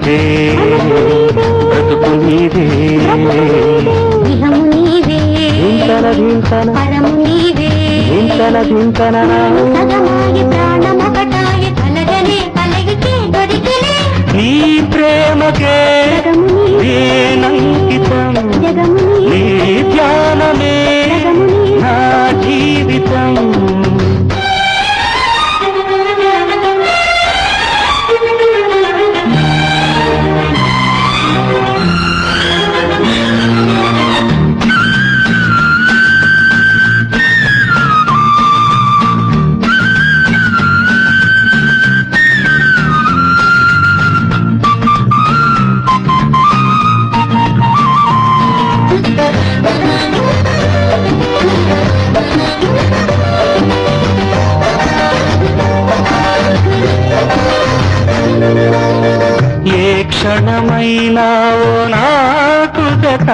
నీదే బ్రతుకు నీదే. దింతన దింతన దింతన దింతన క్షణమైనావో నాకు జత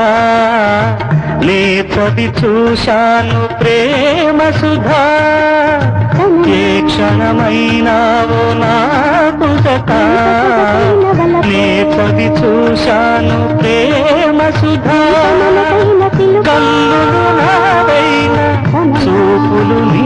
నే చది చూశాను ప్రేమ సుధా. ఏ క్షణమైనావో నాకు జత నే చది చూశాను ప్రేమ సుధా. కన్నులు నావైన చూపులు నీవాయి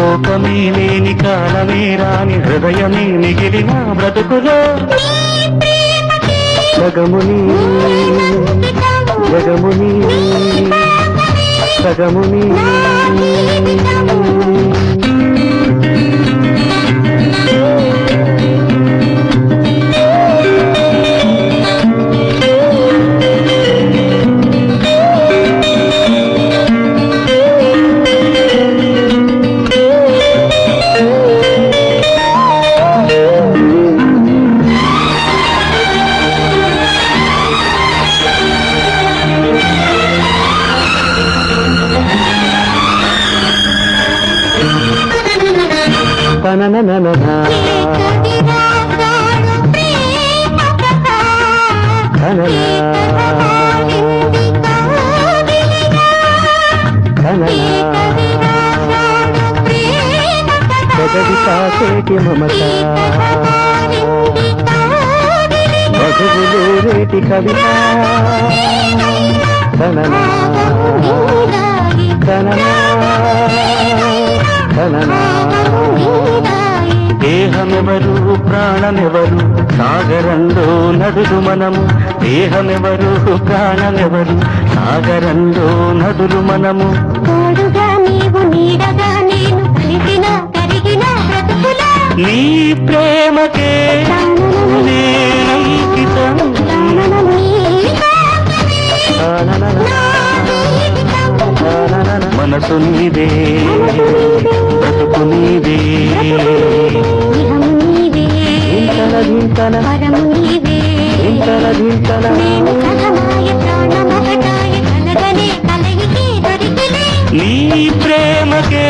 లోకమే లేని కాలమే రాని హృదయమే మిగిలిన బ్రతుకులో. నీ జగముని జగముని. సగముని పెదవి కాసేటి మమత మధువులు రేటి కవిత తననా తననా తననా దేహమెవరు ప్రాణమెవరు సాగరంలో నదులు మనము దేహమెవరు ప్రాణమెవరు సాగరంలో నదులు మనము తోడుగా నీవు నీడగా నేను కరిగిన నీ ప్రేమకే నేనంకితం మనసు నీదే ధ్వింతల ధ్వింతల ధ్వింతల నీ ప్రేమకే